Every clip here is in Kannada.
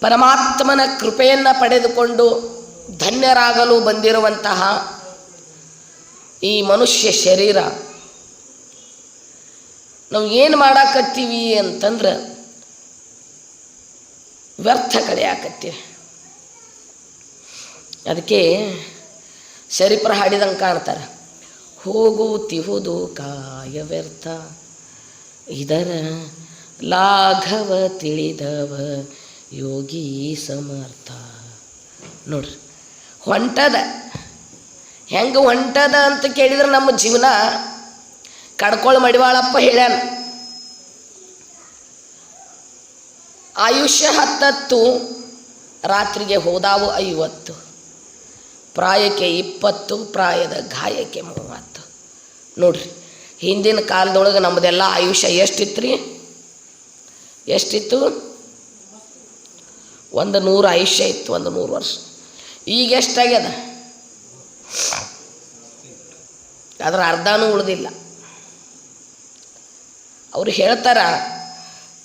ಪರಮಾತ್ಮನ ಕೃಪೆಯನ್ನು ಪಡೆದುಕೊಂಡು ಧನ್ಯರಾಗಲು ಬಂದಿರುವಂತಹ ಈ ಮನುಷ್ಯ ಶರೀರ. ನಾವು ಏನು ಮಾಡಾಕತ್ತೀವಿ ಅಂತಂದ್ರೆ ವ್ಯರ್ಥ ಕಳೆಯಾಕತ್ತೀವಿ ಅದಕ್ಕೆ ಶರೀಪ್ರ ಹಾಡಿದಂಗೆ ಕಾಣ್ತಾರೆ. ಹೋಗುತ್ತಿಹುದು ಕಾಯ ವ್ಯರ್ಥ, ಇದರ ಲಾಘವ ತಿಳಿದವ ಯೋಗಿ ಸಮರ್ಥ. ನೋಡ್ರಿ, ಹೊಂಟದ. ಹೆಂಗೆ ಹೊಂಟದ ಅಂತ ಕೇಳಿದ್ರೆ ನಮ್ಮ ಜೀವನ ಕಡ್ಕೊಳ್ ಮಡಿವಾಳಪ್ಪ ಹೇಳ್ಯಾನ. ಆಯುಷ್ಯ ಹತ್ತತ್ತು, ರಾತ್ರಿಗೆ ಹೋದಾವು ಐವತ್ತು. ಪ್ರಾಯಕ್ಕೆ ಇಪ್ಪತ್ತು, ಪ್ರಾಯದ ಗಾಯಕ್ಕೆ ಮೂವತ್ತು. ನೋಡ್ರಿ, ಹಿಂದಿನ ಕಾಲದೊಳಗೆ ನಮ್ಮದೆಲ್ಲ ಆಯುಷ್ಯ ಎಷ್ಟಿತ್ತು ರೀ ಎಷ್ಟಿತ್ತು? ಒಂದು ನೂರು ಆಯುಷ್ಯ ಇತ್ತು, ಒಂದು ನೂರು ವರ್ಷ. ಈಗ ಎಷ್ಟಾಗ್ಯದ? ಅದರ ಅರ್ಧನೂ ಉಳಿದಿಲ್ಲ. ಅವ್ರು ಹೇಳ್ತಾರ,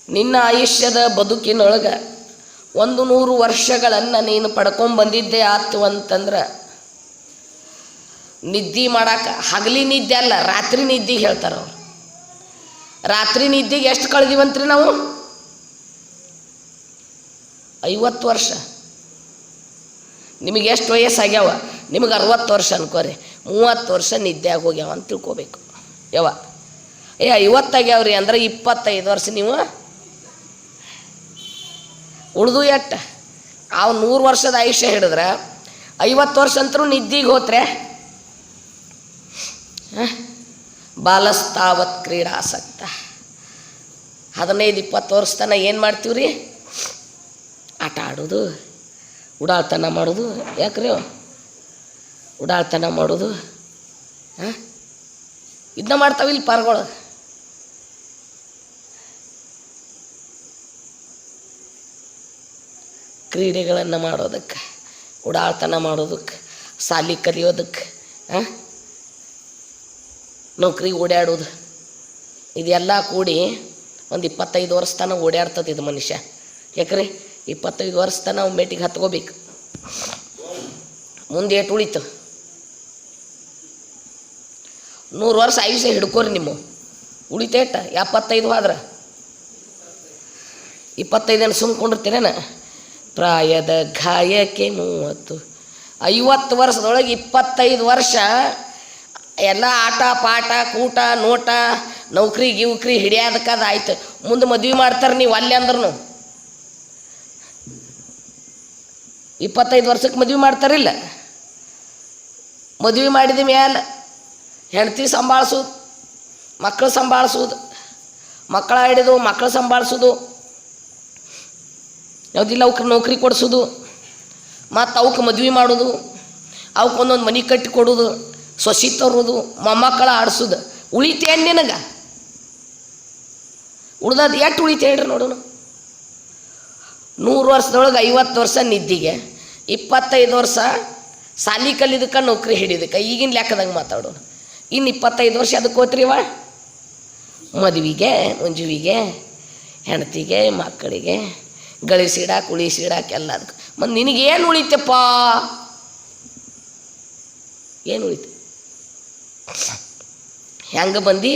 ನಿನ್ನ ಆಯುಷ್ಯದ ಬದುಕಿನೊಳಗೆ ಒಂದು ನೂರು ವರ್ಷಗಳನ್ನು ನೀನು ಪಡ್ಕೊಂಬಂದಿದ್ದೆ ಆತು ಅಂತಂದ್ರೆ ನಿದ್ದೆ ಮಾಡಕ್ಕೆ ಹಗಲಿ ನಿದ್ದೆ ಅಲ್ಲ, ರಾತ್ರಿ ನಿದ್ದೆ ಹೇಳ್ತಾರೆ ಅವ್ರು. ರಾತ್ರಿ ನಿದ್ದೆಗೆ ಎಷ್ಟು ಕಳೆದಿವಂತ್ರಿ ನಾವು? ಐವತ್ತು ವರ್ಷ. ನಿಮಗೆ ಎಷ್ಟು ವಯಸ್ಸಾಗ್ಯಾವ? ನಿಮಗೆ ಅರವತ್ತು ವರ್ಷ ಅನ್ಕೋರಿ. ಮೂವತ್ತು ವರ್ಷ ನಿದ್ದೆ ಹೋಗ್ಯಾವ ಅಂತ ತಿಳ್ಕೊಬೇಕು. ಯಾವ ಏ, ಐವತ್ತಾಗ್ಯಾವ್ರಿ ಅಂದ್ರೆ ಇಪ್ಪತ್ತೈದು ವರ್ಷ ನೀವು? ಉಳಿದು ಎಟ್ಟ? ಅವ್ ನೂರು ವರ್ಷದ ಆಯುಷ್ಯ ಹಿಡಿದ್ರೆ ಐವತ್ತು ವರ್ಷ ಅಂತರೂ ನಿದ್ದಿಗೆ ಹೋತ್ರೆ? ಬಾಲಸ್ತಾವತ್ ಕ್ರೀಡಾಸಕ್ತ. ಹದಿನೈದು, ಇಪ್ಪತ್ತು ವರ್ಷ ತನಕ ಏನು ಮಾಡ್ತೀವಿ ರೀ ಆಟ ಆಡೋದು, ಉಡಾಳ್ತನ ಮಾಡೋದು, ಯಾಕ್ರಿ ಉಡಾಳ್ತನ ಮಾಡೋದು ಹಾಂ ಇದನ್ನ ಇಲ್ಲಿ ಪಾರ್ಗಳು? ಕ್ರೀಡೆಗಳನ್ನು ಮಾಡೋದಕ್ಕೆ, ಉಡಾಳ್ತನ ಮಾಡೋದಕ್ಕೆ, ಸಾಲಿ ಕಲಿಯೋದಕ್ಕೆ ಹಾಂ ನೌಕರಿ ಓಡಾಡೋದು ಇದೆಲ್ಲ ಕೂಡಿ ಒಂದು ಇಪ್ಪತ್ತೈದು ವರ್ಷ ತನಕ ಓಡಾಡ್ತದೆ ಇದು ಮನುಷ್ಯ. ಯಾಕ್ರಿ? ಇಪ್ಪತ್ತೈದು ವರ್ಷ ತನಕ ಅವ್ನು ಮೇಟಿಗೆ ಹತ್ಕೋಬೇಕು. ಮುಂದೆ ಏಟು ಉಳಿತು. ನೂರು ವರ್ಷ ಆಯುಷ್ಯ ಹಿಡ್ಕೋರಿ ನಿಮ್ಮ. ಉಳಿತೇಟ ಎಪ್ಪತ್ತೈದು ಆದ್ರೆ. ಇಪ್ಪತ್ತೈದನ್ನು ಸುಮ್ಕೊಂಡಿರ್ತೀರೇನ ಪ್ರಾಯದ ಗಾಯಕ್ಕೆ ಮೂವತ್ತು. ಐವತ್ತು ವರ್ಷದೊಳಗೆ ಇಪ್ಪತ್ತೈದು ವರ್ಷ ಎಲ್ಲ ಆಟ, ಪಾಠ, ಕೂಟ, ನೋಟ, ನೌಕರಿ, ಗಿವ್ಕ್ರಿ ಹಿಡಿಯೋದಕ್ಕದು ಆಯ್ತು. ಮುಂದೆ ಮದ್ವೆ ಮಾಡ್ತಾರೆ ನೀವು ಅಲ್ಲಿ ಅಂದ್ರೂ ಇಪ್ಪತ್ತೈದು ವರ್ಷಕ್ಕೆ ಮದುವೆ ಮಾಡ್ತಾರಿಲ್ಲ. ಮದುವೆ ಮಾಡಿದ ಮೇಲೆ ಹೆಂಡತಿ ಸಂಭಾಳಿಸೋದು ಮಕ್ಕಳು ಸಂಭಾಳಿಸೋದು, ಮಕ್ಕಳ ಹಿಡಿದು ಮಕ್ಕಳು ಸಂಭಾಳಿಸೋದು, ಯಾವುದಿಲ್ಲ ಅವಕ್ಕೆ ನೌಕರಿ ಕೊಡಿಸೋದು, ಮತ್ತು ಅವಕ್ಕೆ ಮದುವೆ ಮಾಡೋದು ಅವಕ್ಕೆ ಒಂದೊಂದು ಮನೆ ಕಟ್ಟಿ ಕೊಡೋದು, ಸೊಸಿ ತರೋದು, ಮೊಮ್ಮಕ್ಕಳ ಆಡಿಸೋದು. ಉಳಿತೇನು ನಿನಗೆ? ಉಳ್ದದ್ದು ಎಷ್ಟು ಉಳಿತೇಳ್ರಿ ನೋಡೋಣ ನೂರು ವರ್ಷದೊಳಗೆ ಐವತ್ತು ವರ್ಷ ನಿದ್ದಿಗೆ, ಇಪ್ಪತ್ತೈದು ವರ್ಷ ಸಾಲಿ ಕಲಿದಕ್ಕೆ ನೌಕರಿ ಹಿಡಿದಕ್ಕೆ, ಈಗಿನ ಲೆಕ್ಕದಂಗೆ ಮಾತಾಡೋಣ ಇನ್ನು ಇಪ್ಪತ್ತೈದು ವರ್ಷ ಅದಕ್ಕೆ ಹೋತ್ರಿವ ಮದುವೆಗೆ, ಮುಂಜುವಿಗೆ, ಹೆಂಡತಿಗೆ, ಮಕ್ಕಳಿಗೆ ಗಳಿಸಿಡಾಕ ಎಲ್ಲ ಎಲ್ಲದಕ್ಕೆ ಮತ್ತು ನಿನಗೇನು ಉಳಿತಪ್ಪ? ಏನು ಉಳಿತು? ಹೆಂಗೆ ಬಂದು?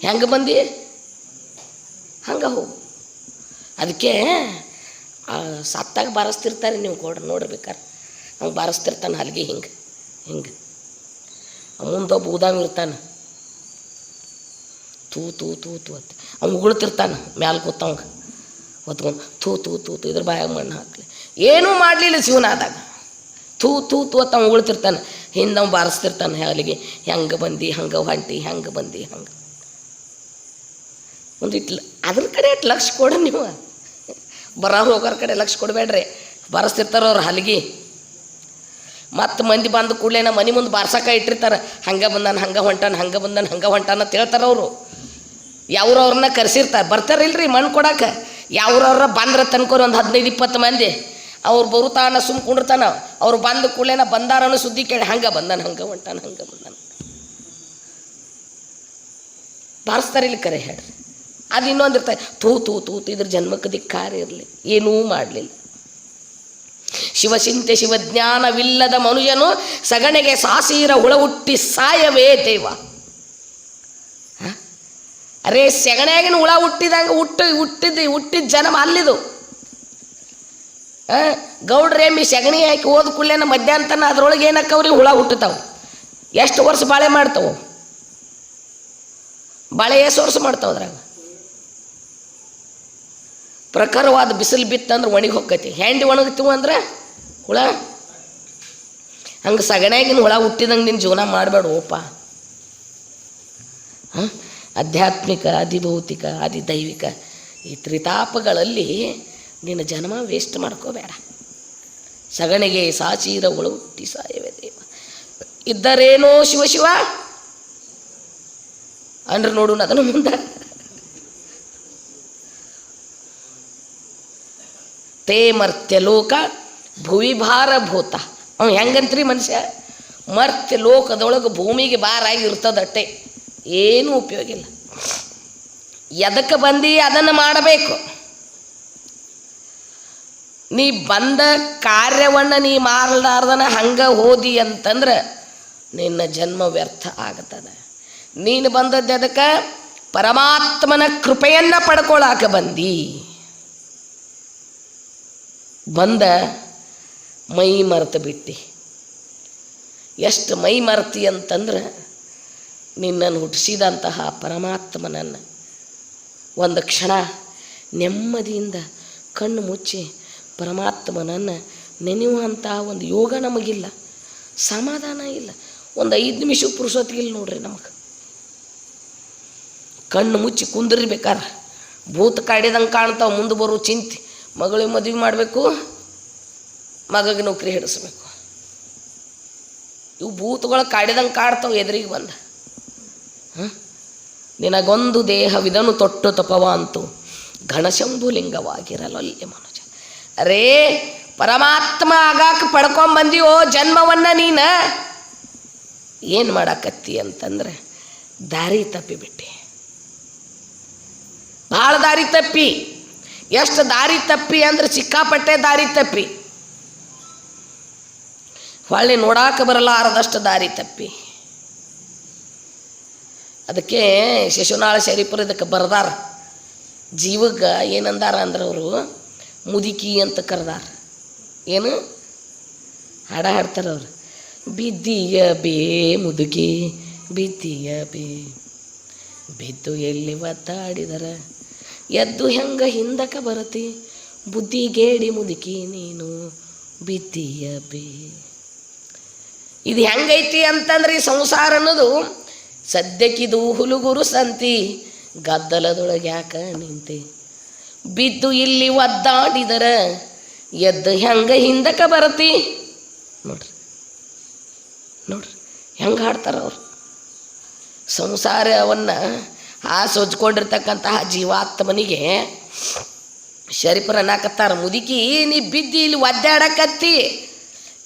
ಹೆಂಗೆ ಬಂದು? ಹಂಗೆ ಹೋಗು. ಅದಕ್ಕೆ ಸತ್ತಾಗ ಬಾರಿಸ್ತಿರ್ತಾರೆ ನೀವು ಕೊಡ್ರಿ ನೋಡ್ಬೇಕಾರೆ ಹಂಗೆ ಬಾರಿಸ್ತಿರ್ತಾನೆ ಹಲ್ಗೆ ಹಿಂಗೆ ಹಿಂಗೆ. ಮುಂದೊಬ್ಬ ಉದಾಮ್ ಇರ್ತಾನೆ. ತೂ ತೂ ತೂ ತೂ ಅಂತ. ಅವ್ನು ಉಗುಳ್ತಿರ್ತಾನೆ, ಮ್ಯಾಲೆ ಕೂತವಂಗೆ. ಹೊತ್ಕೊಂಡು ಥೂ ತೂ ತೂ ತೂ, ಇದ್ರ ಬಾಯಾಗ ಮಣ್ಣು ಹಾಕಲಿ. ಏನೂ ಮಾಡಲಿಲ್ಲ ಜೀವನ ಆದಾಗ ಥೂ ತೂ ತೂ ಅಂತ ಅವ್ನು ಉಗುಳ್ತಿರ್ತಾನೆ. ಹಿಂದೆ ಅವ್ನು ಬಾರಿಸ್ತಿರ್ತಾನೆ ಅಲ್ಲಿಗೆ ಹೆಂಗೆ ಬಂದು, ಹಂಗೆ ಹೊಂಟಿ, ಹೆಂಗೆ ಬಂದು, ಹಂಗೆ. ಒಂದು ಇಟ್ಲ ಅದ್ರ ಕಡೆ ಲಕ್ಷ ಕೊಡ್ರಿ ನೀವು. ಬರೋರು ಹೋಗೋರ ಕಡೆ ಲಕ್ಷ ಕೊಡಬೇಡ್ರಿ. ಬಾರಿಸ್ತಿರ್ತಾರ ಅವ್ರು ಹಲಗಿ. ಮತ್ತು ಮಂದಿ ಬಂದ ಕೂಡಲೇ ನಮ್ಮ ಮನೆ ಮುಂದೆ ಬಾರ್ಸಕ ಇಟ್ಟಿರ್ತಾರೆ. ಹಂಗೆ ಬಂದಾನ, ಹಂಗೆ ಹೊಂಟಾನ, ಹಂಗೆ ಬಂದಾನ, ಹಂಗೆ ಹೊಂಟಾನ ಅಂತ ಹೇಳ್ತಾರೆ ಅವರು. ಯಾವ್ರವ್ರನ್ನ ಕರೆಸಿರ್ತಾರೆ. ಬರ್ತಾರಿಲ್ರಿ ಮಣ್ಣು ಕೊಡಕ್ಕೆ ಯಾವ್ರವ್ರ ಬಂದ್ರೆ ತನ್ಕೋರಿ ಒಂದು ಹದಿನೈದು, ಇಪ್ಪತ್ತು ಮಂದಿ. ಅವ್ರು ಬರುತ್ತಾನ ಸುಮ್ ಕುಂಡಿರ್ತಾನ. ಅವ್ರು ಬಂದ ಕೂಡಲೇನ ಬಂದಾರನು ಸುದ್ದಿ ಕೇಳಿ ಹಂಗೆ ಬಂದಾನ, ಹಂಗೆ ಹೊಂಟಾನ, ಹಂಗೆ ಬಂದಾನ. ಬಾರಿಸ್ತಾರೆ ಇಲ್ಲಿ ಕರೆ ಹೇಳ್ರಿ. ಅದು ಇನ್ನೊಂದು ಇರ್ತದೆ ತೂ ತೂ ತೂ ತೂ ಇದ್ರ ಜನ್ಮಕ್ಕೆ ಧಿಕ್ಕಾರ ಇರಲಿ, ಏನೂ ಮಾಡಲಿಲ್ಲ. ಶಿವಚಿಂತೆ ಶಿವಜ್ಞಾನವಿಲ್ಲದ ಮನುಜನು ಸಗಣೆಗೆ ಸಾಸೀರ ಹುಳ ಹುಟ್ಟಿ ಸಾಯವೇ ದೇವ. ಅರೆ, ಸೆಗಣೆಯಾಗಿನ ಹುಳ ಹುಟ್ಟಿದಂಗೆ ಹುಟ್ಟು, ಹುಟ್ಟಿದ ಹುಟ್ಟಿದ ಜನ್ಮ ಅಲ್ಲಿದು. ಗೌಡ್ರೇಮಿ ಸೆಗಣಿ ಹಾಕಿ ಹೋದ ಕೂಡಲೇನ ಮಧ್ಯಾಹ್ನ ಅದ್ರೊಳಗೆ ಏನಕ್ಕವ್ರಿ ಹುಳ ಹುಟ್ಟುತ್ತಾವೆ ಎಷ್ಟು ವರ್ಷ ಬಾಳೆ ಮಾಡ್ತಾವ? ಬಾಳೆ ಎಷ್ಟು ವರ್ಷ ಮಾಡ್ತಾವ ಅದ್ರಾಗ. ಪ್ರಖರವಾದ ಬಿಸಿಲು ಬಿತ್ತಂದ್ರೆ ಒಣಗಿ ಹೋಗ್ತೈತಿ. ಹ್ಯಾಂಡಿ ಒಣಗ್ತೀವ ಅಂದ್ರೆ ಹುಳ? ಹಂಗೆ ಸಗಣ್ಯಾಗಿನ ಹುಳ ಹುಟ್ಟಿದಂಗೆ ನಿನ್ನ ಜೀವನ ಮಾಡಬೇಡ ಓಪ ಆಧ್ಯಾತ್ಮಿಕ, ಅಧಿಭೌತಿಕ, ಅಧಿದೈವಿಕ ಈ ತ್ರಿತಾಪಗಳಲ್ಲಿ ನಿನ್ನ ಜನ್ಮ ವೇಸ್ಟ್ ಮಾಡ್ಕೋಬೇಡ. ಸಗಣಿಗೆ ಸಾಚೀರ ಹುಳು ಹುಟ್ಟಿ ಸಾಯವೇ ದೇವ. ಇದ್ದರೇನೋ ಶಿವ ಶಿವ? ಅಂದ್ರೆ ನೋಡು ಅದನ್ನು ಮುಂದೆ. ತೇ ಮರ್ತ್ಯ ಲೋಕ ಭುವಿ ಭಾರ ಭೂತ. ಅವ ಹೆಂಗಂತ್ರಿ ಮನುಷ್ಯ? ಮರ್ತ್ಯ ಲೋಕದೊಳಗೆ ಭೂಮಿಗೆ ಭಾರಾಗಿ ಇರ್ತದಟ್ಟೆ ಏನೂ ಉಪಯೋಗ ಇಲ್ಲ. ಎದಕ್ಕೆ ಬಂದು ಅದನ್ನು ಮಾಡಬೇಕು? ನೀ ಬಂದ ಕಾರ್ಯವನ್ನು ನೀ ಮಾಡಲಾರ್ದನ ಹಂಗೆ ಹೋದಿ ಅಂತಂದ್ರೆ ನಿನ್ನ ಜನ್ಮ ವ್ಯರ್ಥ ಆಗತ್ತದ ನೀನು ಬಂದದ್ದು ಅದಕ್ಕೆ ಪರಮಾತ್ಮನ ಕೃಪೆಯನ್ನು ಪಡ್ಕೊಳಾಕ ಬಂದಿ. ಬಂದ ಮೈ ಮರೆತು ಬಿಟ್ಟಿ. ಎಷ್ಟು ಮೈ ಮರೆತಿ ಅಂತಂದ್ರೆ ನಿನ್ನನ್ನು ಹುಟ್ಟಿಸಿದಂತಹ ಪರಮಾತ್ಮನನ್ನು ಒಂದು ಕ್ಷಣ ನೆಮ್ಮದಿಯಿಂದ ಕಣ್ಣು ಮುಚ್ಚಿ ಪರಮಾತ್ಮನನ್ನು ನೆನೆಯುವಂತಹ ಒಂದು ಯೋಗ ನಮಗಿಲ್ಲ, ಸಮಾಧಾನ ಇಲ್ಲ. ಒಂದು ಐದು ನಿಮಿಷ ಪುರುಷೊತ್ತಿಗಿಲ್ಲ ನೋಡ್ರಿ ನಮಗೆ. ಕಣ್ಣು ಮುಚ್ಚಿ ಕುಂದಿರಬೇಕಾರ ಭೂತ ಕಾಡಿದಂಗೆ ಕಾಣ್ತಾವೆ, ಮುಂದೆ ಬರೋ ಚಿಂತೆ. ಮಗಳಿಗೆ ಮದುವೆ ಮಾಡಬೇಕು, ಮಗಗೆ ನೌಕರಿ ಹಿಡಿಸ್ಬೇಕು. ಇವು ಭೂತಗಳ ಕಾಡಿದಂಗೆ ಕಾಡ್ತಾವೆ ಎದುರಿಗೆ ಬಂದ. ನಿನಗೊಂದು ನಿನಗೊಂದು ದೇಹವಿದನು ತೊಟ್ಟು ತಪವ ಅಂತು ಘನಶಂಭು ಲಿಂಗವಾಗಿರಲೊಲ್ಲೆ ಮನುಜ. ಅರೇ ಪರಮಾತ್ಮ ಆಗಾಕ ಪಡ್ಕೊಂಬಂದಿಯೋ ಜನ್ಮವನ್ನ ನೀನ? ಏನು ಮಾಡಾಕತ್ತಿ ಅಂತಂದ್ರೆ ದಾರಿ ತಪ್ಪಿಬಿಟ್ಟೆ. ಭಾಳ ದಾರಿ ತಪ್ಪಿ. ಎಷ್ಟು ದಾರಿ ತಪ್ಪಿ ಅಂದ್ರೆ ಸಿಕ್ಕಾಪಟ್ಟೆ ದಾರಿ ತಪ್ಪಿ. ಹೊಳ್ಳಿ ನೋಡಾಕ ಬರಲಾರದಷ್ಟು ದಾರಿ ತಪ್ಪಿ. ಅದಕ್ಕೆ ಶಿಶುನಾಳ ಶರೀಫರು ಇದಕ್ಕೆ ಬರದಾರ. ಜೀವಕ್ಕೆ ಏನಂದಾರ ಅಂದ್ರೆ ಅವರು ಮುದುಕಿ ಅಂತ ಕರೆದಾರ. ಏನು? ಹಾಡ ಹಾಡ್ತಾರೆ ಅವರು. ಬಿದ್ದಿಯ ಬೇ ಮುದುಕಿ, ಬಿದ್ದಿಯ ಬೇ. ಬಿದ್ದು ಎಲ್ಲಿ ಒತ್ತಾಡಿದರ? ಎದ್ದು ಹೆಂಗ ಹಿಂದಕ್ಕೆ ಬರತಿ? ಬುದ್ಧಿಗೇಡಿ ಮುದುಕಿ ನೀನು ಬಿದ್ದೀಯ ಬೇ. ಇದು ಹೆಂಗೈತಿ ಅಂತಂದ್ರೆ ಈ ಸಂಸಾರ ಅನ್ನೋದು ಸದ್ಯಕ್ಕಿದು ಹುಲುಗುರು ಸಂತಿ, ಗದ್ದಲದೊಳಗೆ ಯಾಕ ನಿಂತೆ? ಬಿದ್ದು ಇಲ್ಲಿ ಒದ್ದಾಡಿದರ, ಎದ್ದು ಹೆಂಗ ಹಿಂದಕ್ಕೆ ಬರತಿ? ನೋಡ್ರಿ ನೋಡ್ರಿ, ಹೆಂಗೆ ಹಾಡ್ತಾರ ಅವ್ರು? ಸಂಸಾರವನ್ನು ಆ ಸೊಜ್ಕೊಂಡಿರ್ತಕ್ಕಂತಹ ಜೀವಾತ್ಮನಿಗೆ ಶರೀಫರ ಅನ್ನಕತ್ತಾರ, ಮುದುಕಿ, ನೀ ಬಿದ್ದಿ ಇಲ್ಲಿ ಒದ್ದಾಡಕತ್ತಿ.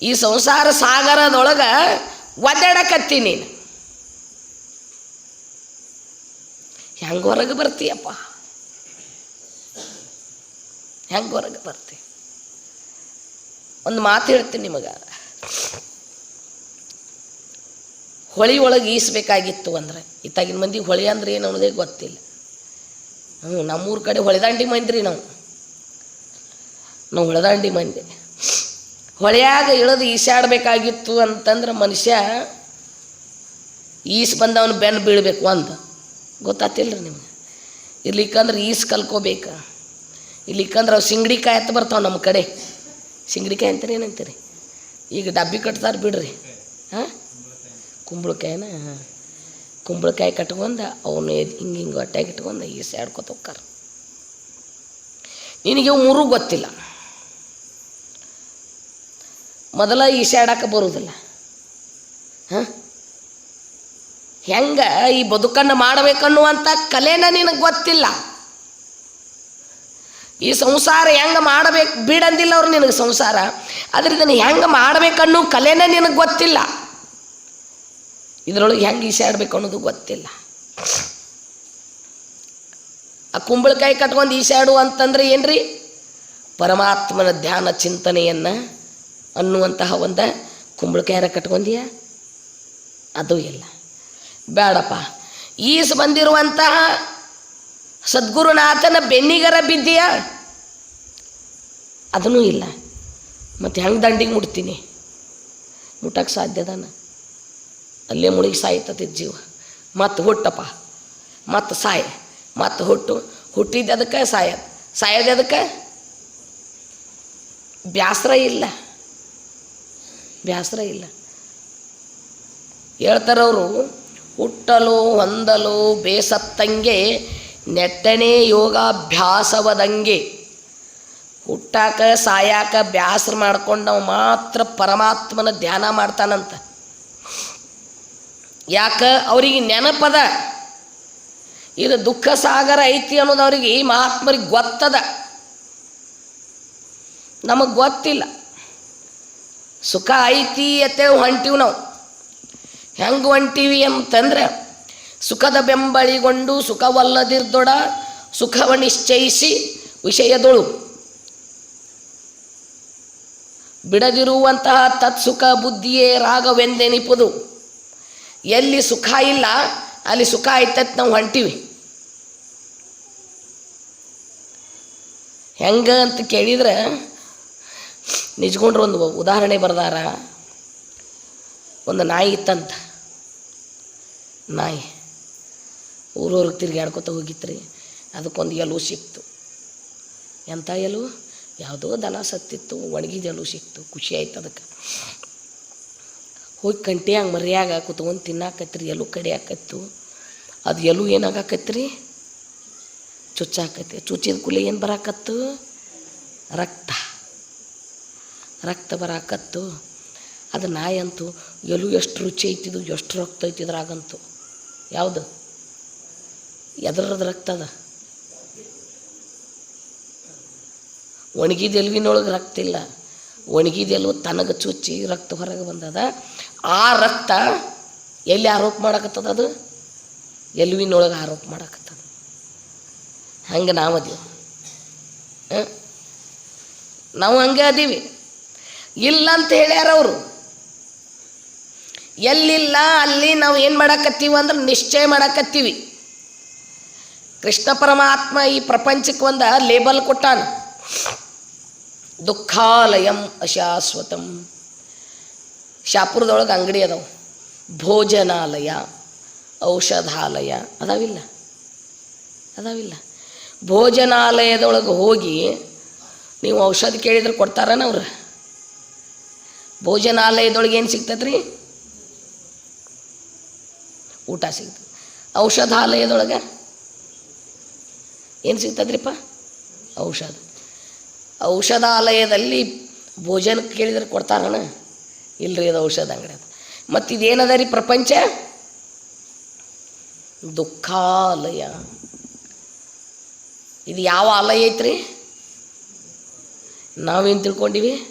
ಈ ಸಂಸಾರ ಸಾಗರದೊಳಗೆ ಒದ್ದಾಡಕತ್ತಿ ನೀನು. ಹೆಂಗೆ ಹೊರಗೆ ಬರ್ತೀಯಪ್ಪ? ಹೆಂಗೆ ಹೊರಗೆ ಬರ್ತಿ? ಒಂದು ಮಾತು ಹೇಳ್ತೀನಿ ನಿಮಗೆ. ಹೊಳಿ ಒಳಗೆ ಈಸ್ಬೇಕಾಗಿತ್ತು ಅಂದ್ರೆ. ಇತ್ತಾಗಿನ ಮಂದಿ ಹೊಳಿ ಅಂದ್ರೆ ಏನು ಅನ್ನೋದೇ ಗೊತ್ತಿಲ್ಲ. ಹ್ಞೂ ನಮ್ಮೂರ ಕಡೆ ಹೊಳೆದಾಂಡಿ ಮಂದ್ರಿ ನಾವು. ನಾವು ಹೊಳೆದಾಂಡಿ ಮಂದಿ. ಹೊಳೆಯಾಗ ಇಳಿದು ಈಸಾಡಬೇಕಾಗಿತ್ತು ಅಂತಂದ್ರೆ ಮನುಷ್ಯ ಈಸ್ ಬಂದವನು ಬೆನ್ನು ಬೀಳ್ಬೇಕು ಒಂದು ಗೊತ್ತಾತಿಲ್ರಿ ನಿಮ್ಗೆ? ಇರ್ಲಿಕ್ಕಂದ್ರೆ ಈಸ್ ಕಲ್ಕೋಬೇಕು. ಇರ್ಲಿಕ್ಕಂದ್ರೆ ಅವು ಸಿಂಗಡಿಕಾಯಿ ಅಂತ ಬರ್ತಾವೆ ನಮ್ಮ ಕಡೆ. ಸಿಂಗಡಿಕಾಯಿ ಅಂತಾರೆ ಏನಂತೀರಿ ಈಗ ಡಬ್ಬಿ ಕಟ್ತಾರೆ ಬಿಡ್ರಿ. ಹಾಂ? ಕುಂಬಳಕಾಯಿನ ಕುಂಬಳಕಾಯಿ ಕಟ್ಕೊಂಡು ಅವನು ಹಿಂಗೆ ಹಿಂಗೆ ಹೊಟ್ಟೆಗೆ ಇಟ್ಕೊಂಡು ಈಸಾಡ್ಕೊತ ಹೋಗ್ತಾರೆ ನಿನಗೆ ಮೂರು ಗೊತ್ತಿಲ್ಲ. ಮೊದಲ ಈಸಾಡಕ್ಕೆ ಬರುವುದಿಲ್ಲ ಹಾಂ? ಹೆಂಗೆ ಈ ಬದುಕನ್ನು ಮಾಡಬೇಕನ್ನುವಂಥ ಕಲೆನ ನಿನಗೆ ಗೊತ್ತಿಲ್ಲ. ಈ ಸಂಸಾರ ಹೆಂಗೆ ಮಾಡಬೇಕು ಬಿಡಂದಿಲ್ಲ ಅವ್ರು ನಿನಗೆ ಸಂಸಾರ. ಅದರಿಂದ ಇದನ್ನು ಹೆಂಗೆ ಮಾಡಬೇಕನ್ನೋ ಕಲೆನ ನಿನಗೆ ಗೊತ್ತಿಲ್ಲ. ಇದರೊಳಗೆ ಹೆಂಗೆ ಈಸಾಡ್ಬೇಕು ಅನ್ನೋದು ಗೊತ್ತಿಲ್ಲ. ಆ ಕುಂಬಳಕಾಯಿ ಕಟ್ಕೊಂಡು ಈಸಾಡು ಅಂತಂದ್ರೆ ಏನ್ರಿ? ಪರಮಾತ್ಮನ ಧ್ಯಾನ ಚಿಂತನೆಯನ್ನು ಅನ್ನುವಂತಹ ಒಂದು ಕುಂಬಳಕಾಯರ ಕಟ್ಕೊಂಡೀಯ? ಅದು ಇಲ್ಲ. ಬೇಡಪ್ಪ ಈಸ್ ಬಂದಿರುವಂತಹ ಸದ್ಗುರುನಾಥನ ಬೆನ್ನಿಗರ ಬಿದ್ದೀಯ? ಅದನ್ನೂ ಇಲ್ಲ. ಮತ್ತು ಹೆಂಗೆ ದಂಡಿಗೆ ಮುಟ್ತೀನಿ? ಮುಟ್ಟಕ್ಕೆ ಸಾಧ್ಯದಾನ? ಅಲ್ಲೇ ಮುಳುಗಿ ಸಾಯ್ತತಿ ಜೀವ. ಮತ್ತು ಹುಟ್ಟಪ್ಪ. ಮತ್ತು ಸಾಯ. ಮತ್ತು ಹುಟ್ಟು. ಹುಟ್ಟಿದ್ದು ಅದಕ್ಕೆ ಸಾಯ. ಸಾಯೋದು ಅದಕ್ಕೆ? ಬ್ಯಾಸರ ಇಲ್ಲ. ಬ್ಯಾಸರ ಇಲ್ಲ. ಹೇಳ್ತಾರವರು ಹುಟ್ಟಲು ಹೊಂದಲು ಬೇಸತ್ತಂಗೆ ನೆಟ್ಟನೆ ಯೋಗಾಭ್ಯಾಸವದಂಗೆ. ಹುಟ್ಟಾಕ ಸಾಯಾಕ ಬ್ಯಾಸರ ಮಾಡ್ಕೊಂಡು ನಾವು ಮಾತ್ರ ಪರಮಾತ್ಮನ ಧ್ಯಾನ ಮಾಡ್ತಾನಂತ. ಯಾಕ? ಅವರಿಗೆ ನೆನಪದ. ಇದು ದುಃಖ ಸಾಗರ ಐತಿ ಅನ್ನೋದು ಅವರಿಗೆ ಈ ಮಹಾತ್ಮರಿಗೆ ಗೊತ್ತದ. ನಮಗೆ ಗೊತ್ತಿಲ್ಲ. ಸುಖ ಐತಿ ಅಂತೇಳಿ ಹೊಂಟೀವಿ ನಾವು. ಹೆಂಗೆ ಹೊಂಟೀವಿ ಅಂತಂದ್ರೆ, ಸುಖದ ಬೆಂಬಳಿಗೊಂಡು ಸುಖವಲ್ಲದಿರ್ದೊಡ ಸುಖವ ನಿಶ್ಚಯಿಸಿ ವಿಷಯದೊಳು. ಬಿಡದಿರುವಂತಹ ತತ್ಸುಖ ಬುದ್ಧಿಯೇ ರಾಗವೆಂದೆನಿಪುದು. ಎಲ್ಲಿ ಸುಖ ಇಲ್ಲ, ಅಲ್ಲಿ ಸುಖ ಆಯ್ತತ್ ನಾವು ಹೊಂಟೀವಿ. ಹೆಂಗ ಅಂತ ಕೇಳಿದ್ರೆ ನಿಜ್ಕೊಂಡ್ರೆ ಒಂದು ಉದಾಹರಣೆ ಬರ್ದಾರ. ಒಂದು ನಾಯಿ ಇತ್ತಂತ. ನಾಯಿ. ಊರೂರಿಗೆ ತಿರ್ಗಾಡ್ಕೊತ ಹೋಗಿತ್ರಿ. ಅದಕ್ಕೊಂದು ಎಲುವು ಸಿಕ್ತು. ಎಂಥ ಎಲು? ಯಾವುದೋ ದನ ಸತ್ತಿತ್ತು, ಒಣಗಿದ ಎಲುವು ಸಿಕ್ತು, ಖುಷಿ ಆಯ್ತು ಅದಕ್ಕೆ. ಹೋಗಿ ಕಂಟಿಯಾಗ ಮರ್ಯಾಗ ಕುತ್ಕೊಂಡು ತಿನ್ನಾಕತ್ರಿ ಎಲು ಕಡಿಯಾಕತ್ತು ಅದು ಎಲು ಏನಾಗಕತ್ರಿ ಚುಚ್ಚಾಕತಿ ಚುಚ್ಚಿದ ಕೂಲೆ ಏನು ಬರಾಕತ್ತು? ರಕ್ತ. ರಕ್ತ ಬರಾಕತ್ತು. ಅದು ನಾಯಂತು ಎಲು ಎಷ್ಟು ರುಚಿ ಐತಿದ್ದು ಎಷ್ಟು ರಕ್ತ ಐತಿದ್ರಾಗಂತು ಯಾವುದು? ಎದರದ ರಕ್ತ ಅದ. ಒಣಗಿದ ಎಲುವಿನೊಳಗೆ ರಕ್ತ ಇಲ್ಲ. ಒಣಗಿದ ಎಲ್ವು ತನಗೆ ಚುಚ್ಚಿ ರಕ್ತ ಹೊರಗೆ ಬಂದದ. ಆ ರಕ್ತ ಎಲ್ಲಿ ಆರೋಪ ಮಾಡಕತ್ತದ ಅದು? ಎಲ್ವಿನೊಳಗೆ ಆರೋಪ ಮಾಡಕತ್ತದ. ಹಂಗೆ ನಾವು ಅದೀವಿ? ನಾವು ಹಂಗೆ ಅದೀವಿ. ಇಲ್ಲ ಅಂತ ಹೇಳ್ಯಾರ ಅವರು. ಎಲ್ಲಿಲ್ಲ ಅಲ್ಲಿ ನಾವು ಏನು ಮಾಡಕತ್ತೀವಿ ಅಂದ್ರೆ ನಿಶ್ಚಯ ಮಾಡಕತ್ತೀವಿ. ಕೃಷ್ಣ ಪರಮಾತ್ಮ ಈ ಪ್ರಪಂಚಕ್ಕೆ ಒಂದು ಲೇಬಲ್ ಕೊಟ್ಟಾನ. ದುಃಖಾಲಯಂ ಅಶಾಶ್ವತಂ. ಶಾಪುರದೊಳಗೆ ಅಂಗಡಿ ಅದಾವೆ. ಭೋಜನಾಲಯ, ಔಷಧಾಲಯ, ಅದಾವಿಲ್ಲ. ಅದಾವಿಲ್ಲ. ಭೋಜನಾಲಯದೊಳಗೆ ಹೋಗಿ ನೀವು ಔಷಧ ಕೇಳಿದ್ರೆ ಕೊಡ್ತಾರನ ಅವ್ರು? ಭೋಜನಾಲಯದೊಳಗೆ ಏನು ಸಿಗ್ತದ್ರಿ ಊಟ ಸಿಗ್ತದೆ. ಔಷಧಾಲಯದೊಳಗೆ ಏನು ಸಿಗ್ತದ್ರಿಪ್ಪ? ಔಷಧ. ಔಷಧಾಲಯದಲ್ಲಿ ಭೋಜನಕ್ಕೆ ಕೇಳಿದ್ರೆ ಕೊಡ್ತಾರಣ ಇಲ್ರಿ ಅದು ಔಷಧ ಅಂಗಡಿ ಅದು. ಮತ್ತು ರೀ ಪ್ರಪಂಚ? ದುಃಖಾಲಯ. ಇದು ಯಾವ ಆಲಯ ಐತ್ರಿ? ನಾವೇನು ತಿಳ್ಕೊಂಡಿವಿ?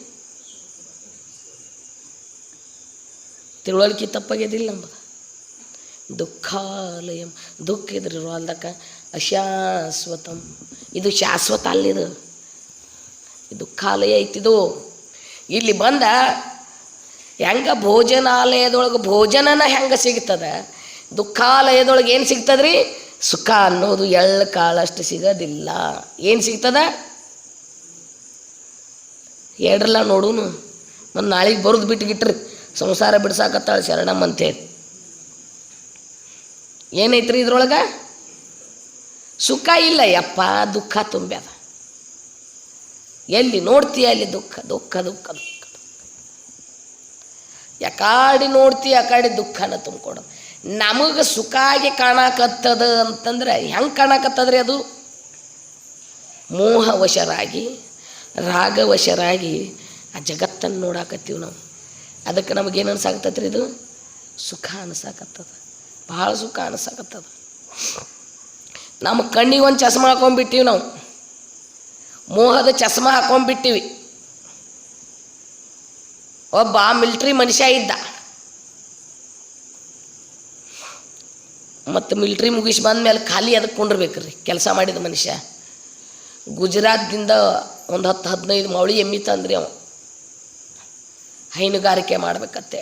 ತಿಳುವಳಿಕೆ ತಪ್ಪಾಗ್ಯದಿಲ್ಲ ನಮ್ಮ ದುಃಖಾಲಯ. ದುಃಖ ಇದ್ರಿ ಹೊಲ್ದಕ್ಕ ಅಶಾಶ್ವತಂ ಇದು ಶಾಶ್ವತ ಅಲ್ಲಿದು ದುಃಖಾಲಯ ಐತಿದು. ಇಲ್ಲಿ ಬಂದ ಹೆಂಗ ಭೋಜನಾಲಯದೊಳಗೆ ಭೋಜನನ ಹೆಂಗೆ ಸಿಗ್ತದ? ದುಃಖಾಲಯದೊಳಗೆ ಏನು ಸಿಗ್ತದ್ರಿ? ಸುಖ ಅನ್ನೋದು ಎಳ್ಳು ಕಾಳಷ್ಟು ಸಿಗೋದಿಲ್ಲ. ಏನು ಸಿಗ್ತದ? ಹೇಳ್ರಲ್ಲ ನೋಡೂನು. ಮತ್ತು ನಾಳೆಗೆ ಬರೋದು ಬಿಟ್ಟುಗಿಟ್ರಿ ಸಂಸಾರ ಬಿಡ್ಸಾಕತ್ತಾಳೆ ಶರಣಮ್ಮ ಅಂತೇಳಿ. ಏನೈತ್ರಿ ಇದ್ರೊಳಗೆ? ಸುಖ ಇಲ್ಲ, ಯಪ್ಪ ದುಃಖ ತುಂಬ್ಯದ. ಎಲ್ಲಿ ನೋಡ್ತೀಯ ಅಲ್ಲಿ ದುಃಖ ದುಃಖ ದುಃಖ ದುಃಖ. ಯಾಕಾಡಿ ನೋಡ್ತಿ, ಯಾಕಾಡಿ ದುಃಖನ ತುಂಬಿಕೊಡೋದು ನಮಗೆ ಸುಖ ಆಗಿ ಕಾಣಕತ್ತದ ಅಂತಂದ್ರೆ ಹೆಂಗೆ ಕಾಣಕತ್ತದ್ರಿ ಅದು? ಮೋಹವಶರಾಗಿ, ರಾಗವಶರಾಗಿ ಆ ಜಗತ್ತನ್ನು ನೋಡಾಕತ್ತೀವಿ ನಾವು. ಅದಕ್ಕೆ ನಮಗೇನು ಅನ್ಸಾಕತ್ತದ್ರಿ ಇದು? ಸುಖ ಅನ್ಸಾಕತ್ತದ. ಭಾಳ ಸುಖ ಅನ್ಸಾಕತ್ತದ. ನಮ್ಮ ಕಣ್ಣಿಗೆ ಒಂದು ಚಸ್ಮ ಹಾಕೊಂಡ್ಬಿಟ್ಟಿವಿ ನಾವು. ಮೋಹದ ಚಸ್ಮ ಹಾಕೊಂಡ್ಬಿಟ್ಟಿವಿ. ಒಬ್ಬ ಮಿಲ್ಟ್ರಿ ಮನುಷ್ಯ ಇದ್ದ. ಮತ್ತು ಮಿಲ್ಟ್ರಿ ಮುಗಿಸಿ ಬಂದ್ಮೇಲೆ ಖಾಲಿ ಅದಕ್ಕೆ ಕೊಂಡಿರ್ಬೇಕ್ರಿ, ಕೆಲಸ ಮಾಡಿದ ಮನುಷ್ಯ. ಗುಜರಾತ್ದಿಂದ ಒಂದು ಹತ್ತು ಹದಿನೈದು ಮೌಳಿ ಎಮ್ಮಿ ತಂದ್ರಿ ಅವ. ಹೈನುಗಾರಿಕೆ ಮಾಡ್ಬೇಕತ್ತೆ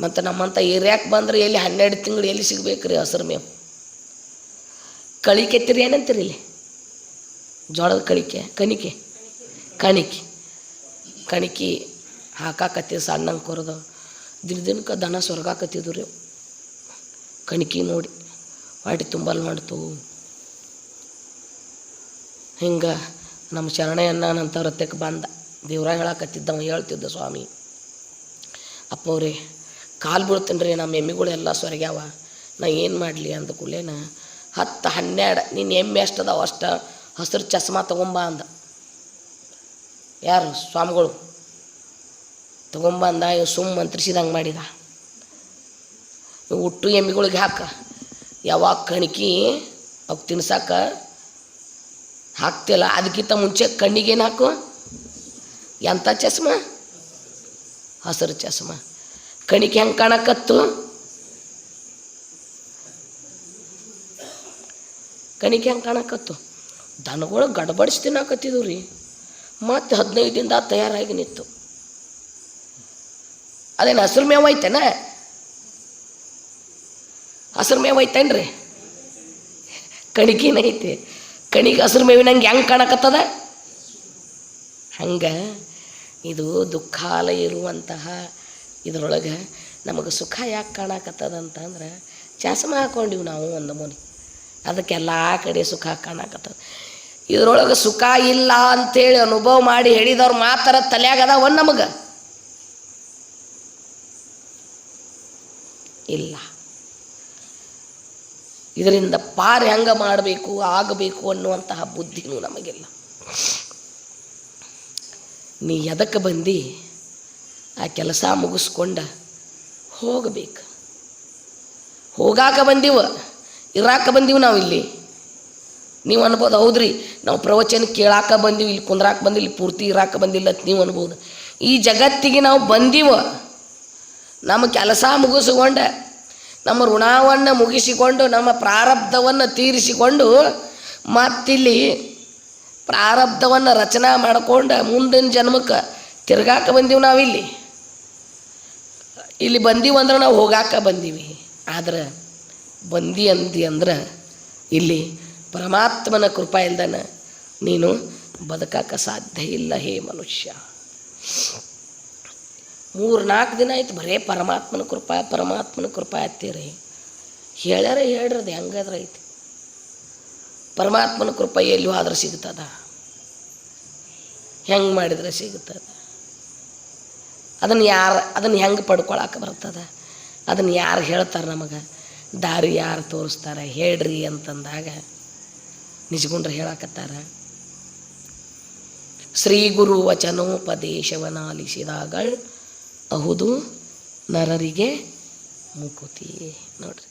ಮತ್ತು ನಮ್ಮಂಥ ಏರಿಯಾಕ್ಕೆ ಬಂದ್ರೆ ಎಲ್ಲಿ ಹನ್ನೆರಡು ತಿಂಗಳು ಎಲ್ಲಿ ಸಿಗ್ಬೇಕ್ರಿ ಹಸಿರು ಮೇವು. ಕಳಿಕೆತ್ತಿರಿ ಏನಂತೀರಿ ಇಲ್ಲಿ? ಜೋಳದ ಕಳಿಕೆ, ಕಣಿಕೆ ಕಣಿಕೆ. ಕಣಿಕೆ ಹಾಕಾಕತ್ತಿ ಸಣ್ಣಂಗೆ ಕೊರದು. ದಿನ ದಿನಕ್ಕೆ ದನ ಸ್ವರ್ಗಾಕತ್ತಿದ್ರು ರೀ ಕಣಕಿ ನೋಡಿ ಹೊಟ್ಟೆ ತುಂಬಲ್ ಮಾಡ್ತು. ಹಿಂಗೆ ನಮ್ಮ ಶರಣೆಯನ್ನ ನಂತ ವೃತ್ತಕ್ಕೆ ಬಂದ. ದೇವ್ರ ಹೇಳಕತ್ತಿದ್ದವ ಹೇಳ್ತಿದ್ದ ಸ್ವಾಮಿ. ಅಪ್ಪವ್ರೆ, ಕಾಲು ಬೀಳ್ತೀನಿ ರೀ ನಮ್ಮ ಎಮ್ಮಿಗಳೆಲ್ಲ ಸೊರಗ್ಯಾವ ನಾ ಏನು ಮಾಡಲಿ ಅಂದ ಕೂಡಲೇನ, ಹತ್ತು ಹನ್ನೆರಡು ನಿನ್ನ ಎಮ್ಮೆ ಅಷ್ಟು ಅದಾವ ಅಷ್ಟು? ಹಸಿರು ಚಸ್ಮಾ ತೊಗೊಂಬ ಅಂದ. ಯಾರು ಸ್ವಾಮಿಗಳು? ತೊಗೊಂಬಂದ ಇವ್ ಸುಮ್ಮ ಮಂತ್ರಿಸಿದಂಗೆ ಮಾಡಿದ. ಇವ್ ಹುಟ್ಟು ಎಮ್ಮಿಗಳಿಗೆ ಹಾಕ. ಯಾವಾಗ ಕಣಕಿ ಅವು ತಿನ್ಸಾಕ ಹಾಕ್ತಿಲ್ಲ ಅದಕ್ಕಿಂತ ಮುಂಚೆ ಕಣ್ಣಿಗೇನು ಹಾಕು? ಎಂಥ ಚಸ್ಮ? ಹಸಿರು ಚಸ್ಮ. ಕಣಿಕೆ ಹೆಂಗೆ ಕಾಣಕತ್ತು? ಕಣಿಕೆ ಹೆಂಗೆ ಕಾಣಕತ್ತು? ದನಗಳು ಗಡಬಡಿಸಿ ತಿನ್ನಕತ್ತಿದ್ವು ರೀ ಮತ್ತು ಹದಿನೈದು ದಿನದ ತಯಾರಾಗಿ ನಿಂತು. ಅದೇನು ಹಸಿರು ಮೇವು ಐತೆನ? ಹಸಿರು ಮೇವು ಐತೇನ್ರಿ? ಕಣಿಕಿನ ಐತಿ. ಕಣಿಗೆ ಹಸಿರು ಮೇವಿನಂಗೆ ಹೆಂಗೆ ಕಾಣಕತ್ತದ? ಹಂಗೆ ಇದು ದುಃಖಾಲ ಇರುವಂತಹ ಇದರೊಳಗೆ ನಮಗೆ ಸುಖ ಯಾಕೆ ಕಾಣಕತ್ತದ ಅಂತಂದ್ರೆ ಚಸ್ಮ ಹಾಕೊಂಡಿವಿ ನಾವು ಒಂದು ಮುನಿ. ಅದಕ್ಕೆಲ್ಲ ಕಡೆ ಸುಖ ಕಾಣಕತ್ತದ. ಇದ್ರೊಳಗೆ ಸುಖ ಇಲ್ಲ ಅಂತೇಳಿ ಅನುಭವ ಮಾಡಿ ಹೇಳಿದವ್ರು ಮಾತ್ರ ತಲೆಯಾಗ ಅದಾವ ನಮಗೆ. ಇಲ್ಲ. ಇದರಿಂದ ಪಾರು ಹೆಂಗೆ ಮಾಡಬೇಕು, ಆಗಬೇಕು ಅನ್ನುವಂತಹ ಬುದ್ಧಿನೂ ನಮಗಿಲ್ಲ. ನೀ ಎದಕ್ಕೆ ಬಂದು, ಆ ಕೆಲಸ ಮುಗಿಸ್ಕೊಂಡು ಹೋಗಬೇಕು. ಹೋಗಾಕ ಬಂದೀವ, ಇರಾಕ ಬಂದೀವಿ ನಾವು ಇಲ್ಲಿ ನೀವು ಅನ್ಬೋದು, ಹೌದ್ರಿ. ನಾವು ಪ್ರವಚನ ಕೇಳಾಕ ಬಂದೀವಿ, ಇಲ್ಲಿ ಕುಂದ್ರಾಕ ಬಂದಿಲ್ಲ ಪೂರ್ತಿ ಇರಾಕ ಬಂದಿಲ್ಲ ಅಂತ ನೀವು ಅನ್ಬೋದು. ಈ ಜಗತ್ತಿಗೆ ನಾವು ಬಂದೀವ, ನಮ್ಮ ಕೆಲಸ ಮುಗಿಸಿಕೊಂಡ, ನಮ್ಮ ಋಣವನ್ನು ಮುಗಿಸಿಕೊಂಡು, ನಮ್ಮ ಪ್ರಾರಬ್ಧವನ್ನು ತೀರಿಸಿಕೊಂಡು, ಮತ್ತಿಲ್ಲಿ ಪ್ರಾರಬ್ಧವನ್ನು ರಚನಾ ಮಾಡಿಕೊಂಡು ಮುಂದಿನ ಜನ್ಮಕ್ಕೆ ತಿರ್ಗಾಕ ಬಂದೀವಿ ನಾವಿಲ್ಲಿ. ಇಲ್ಲಿ ಬಂದೀವಿ ಅಂದ್ರೆ ನಾವು ಹೋಗಾಕ ಬಂದೀವಿ. ಆದ್ರೆ ಬಂದಿ ಅಂದಿ ಅಂದ್ರೆ ಇಲ್ಲಿ ಪರಮಾತ್ಮನ ಕೃಪಾ ಇಲ್ದನ ನೀನು ಬದುಕಕ್ಕೆ ಸಾಧ್ಯ ಇಲ್ಲ ಹೇ ಮನುಷ್ಯ. ಮೂರು ನಾಲ್ಕು ದಿನ ಆಯ್ತು ಬರೇ ಪರಮಾತ್ಮನ ಕೃಪಾ ಪರಮಾತ್ಮನ ಕೃಪಾ ಹತ್ತೀರಿ ಹೇಳ್ಯಾರ ಹೇಳ್ರದು ಹೆಂಗಾದ್ರೆ ಐತಿ. ಪರಮಾತ್ಮನ ಕೃಪಾ ಎಲ್ಲಿ ಆದ್ರೆ ಸಿಗ್ತದ? ಹೆಂಗೆ ಮಾಡಿದ್ರೆ ಸಿಗ್ತದ? ಅದನ್ನು ಯಾರು ಅದನ್ನು ಹೆಂಗೆ ಪಡ್ಕೊಳಕ್ಕೆ ಬರ್ತದ? ಅದನ್ನು ಯಾರು ಹೇಳ್ತಾರೆ ನಮಗೆ? ದಾರಿ ಯಾರು ತೋರಿಸ್ತಾರೆ? ಹೇಳ್ರಿ ಅಂತಂದಾಗ ನಿಜಗುಂಡ್ರು ಹೇಳಕತ್ತಾರ. ಶ್ರೀ ಗುರು ವಚನೋಪದೇಶವನಾಲಿಸಿದಾಗ ಅಹುದು ನರರಿಗೆ ಮುಕುತಿ ನೋಡ್ರಿ.